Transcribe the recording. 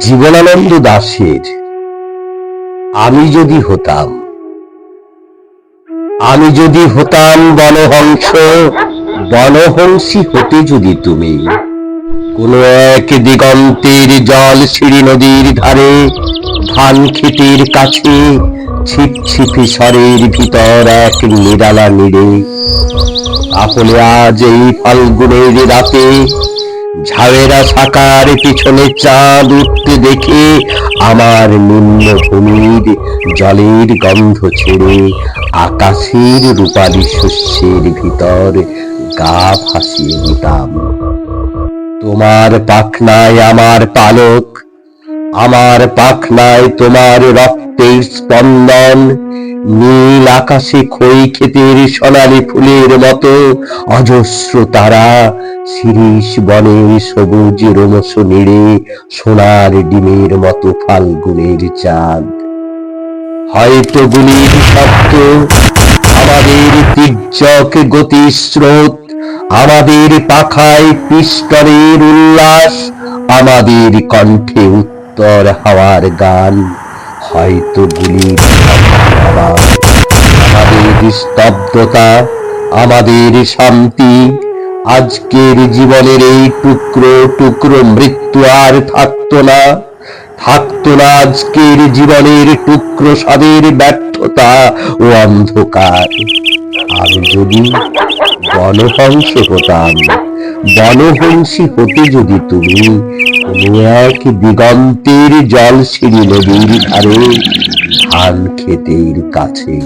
জীবনানন্দ দাশের আমি যদি হতাম, আমি যদি হতাম বনহংস, বনহংসী হতে যদি তুমি, কোন এক দিগন্তের জল সিঁড়ি নদীর ধারে, ধান ক্ষেতের কাছে ছিপছিপি স্বরের ভিতর এক নিরালা নিড়ে তাহলে আজ এই ফাল্গুনের রাতে ঝাড়েরা শাকার পিছনে চাঁদ উঠতে দেখে আমার নিম্ন ভূমির জলের গন্ধ ছেড়ে আকাশের রূপালী শস্যের ভিতর গা ভাসিয়ে দিতাম তোমার পাখনায় আমার পালক, আমার পাখনায় তোমার রক্তের স্পন্দন, নীল আকাশে খই ক্ষেতের সোনালি ফুলের মতো অজস্র তারা শিরিষ বনের সবুজ রোমস নেড়ে সোনার ডিমের মতো ফাল্গুনের চাঁদ। হয়তো গুলির শব্দ, আমাদের তির্যক গতি স্রোত আমাদের পাখায় পিষ্টনের উল্লাস, আমাদের কণ্ঠে উত্তর হাওয়ার গান। হয়তো গুলির আমাদের স্তব্ধতা আমাদের শান্তি, আজকের জীবনের এই টুকরো টুকরো মৃত্যু আর থাকতো না। থাকতো না আজকের জীবনের টুকরো স্বাদের ব্যর্থতা ও অন্ধকার। আর যদি বনহংস হতাম। বনহংসী হতে যদি তুমি কোনো এক দিগন্তের জল সিঁড়ি নদীর ধারে। ধান ক্ষেতের কাছে।